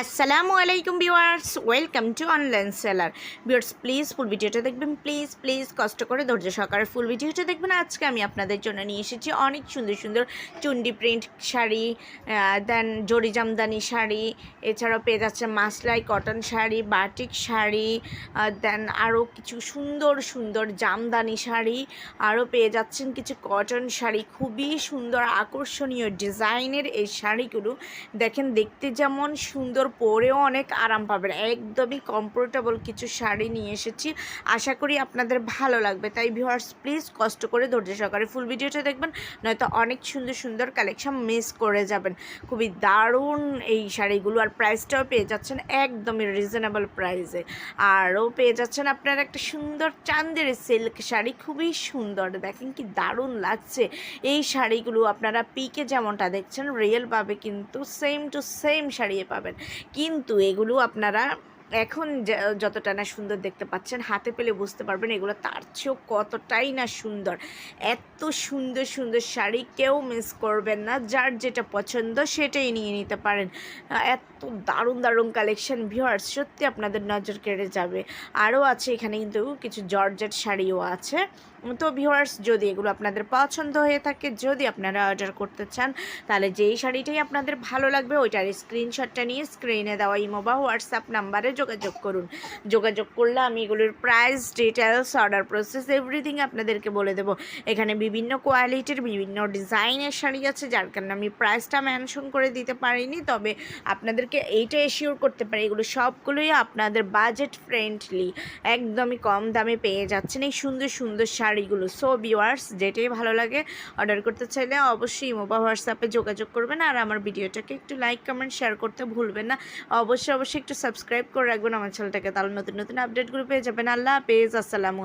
আসসালামু আলাইকুম viewers, welcome to online seller. Viewers, please full ভিডিওটা দেখবেন, প্লিজ প্লিজ কষ্ট করে ধৈর্য সহকারে ফুল ভিডিওটা দেখবেন। আজকে আমি আপনাদের জন্য নিয়ে এসেছি অনেক সুন্দর সুন্দর চুন্ডি প্রিন্ট শাড়ি দেন জরি জামদানি শাড়ি, এছাড়াও পেয়ে যাচ্ছে মাসলাই cotton sari, batik sari then আরও কিছু সুন্দর সুন্দর জামদানি শাড়ি, আরও পেয়ে যাচ্ছেন কিছু কটন শাড়ি। খুবই সুন্দর, আকর্ষণীয় ডিজাইনের এই শাড়িগুলো। দেখেন দেখতে যেমন সুন্দর পরেও অনেক আরাম পাবেন। একদমই কমফোর্টেবল কিছু শাড়ি নিয়ে এসেছি। আশা করি আপনাদের ভালো লাগবে। তাই ভিউয়ার্স প্লিজ কষ্ট করে ধৈর্য সহকারে ফুল ভিডিওটা দেখবেন, নয়তো অনেক সুন্দর সুন্দর কালেকশন মিস করে যাবেন। খুবই দারুণ এই শাড়িগুলো আর প্রাইসটাও পেয়ে যাচ্ছেন একদমই রিজনেবল প্রাইসে আরও পেয়ে যাচ্ছেন আপনারা একটা সুন্দর চান্দের সিল্ক শাড়ি, খুবই সুন্দর। দেখেন কি দারুণ লাগছে। এই শাড়িগুলো আপনারা পিকে যেমনটা দেখছেন রিয়েলভাবে কিন্তু সেম টু সেম শাড়িয়ে পাবেন। কিন্তু এগুলো আপনারা এখন যতটা না সুন্দর দেখতে পাচ্ছেন, হাতে পেলে বুঝতে পারবেন এগুলো তার চেয়েও কতটাই না সুন্দর। এত সুন্দর সুন্দর শাড়ি কেউ মিস করবেন না, যার যেটা পছন্দ সেটাই নিয়ে নিতে পারেন। এত দারুণ দারুণ কালেকশন ভিউয়ার্স সত্যি আপনাদের নজর কেড়ে যাবে। আরও আছে এখানে কিন্তু কিছু জর্জেট শাড়িও আছে। তো ভিউয়ার্স যদি এগুলো আপনাদের পছন্দ হয়ে থাকে, যদি আপনারা অর্ডার করতে চান, তাহলে যেই শাড়িটাই আপনাদের ভালো লাগবে, ওইটার স্ক্রিনশটটা নিয়ে স্ক্রিনে দেওয়া ইমো বা হোয়াটসঅ্যাপ নাম্বারে যোগাযোগ করুন। যোগাযোগ করলে আমি এগুলোর price details order process everything আপনাদেরকে বলে দেবো। এখানে বিভিন্ন কোয়ালিটির বিভিন্ন ডিজাইনের শাড়ি আছে, যার কারণে আমি প্রাইসটা মেনশন করে দিতে পারিনি। তবে আপনাদেরকে এইটা এশিওর করতে পারি, এগুলো সবগুলোই আপনাদের বাজেট ফ্রেন্ডলি একদমই কম দামে পেয়ে যাচ্ছেন এই সুন্দর সুন্দর শাড়িগুলো। সো ভিউয়ার্স যেটাই ভালো লাগে অর্ডার করতে চাইলে অবশ্যই ইমো বা হোয়াটসঅ্যাপে যোগাযোগ করবেন। আর আমার ভিডিওটাকে একটু লাইক কমেন্ট শেয়ার করতে ভুলবেন না। অবশ্যই অবশ্যই একটু সাবস্ক্রাইব করে রাখবেন আমার চ্যানেলটাকে তাহলে নতুন নতুন আপডেটগুলো পেয়ে যাবেন। আল্লাহ পেজ আসসালামু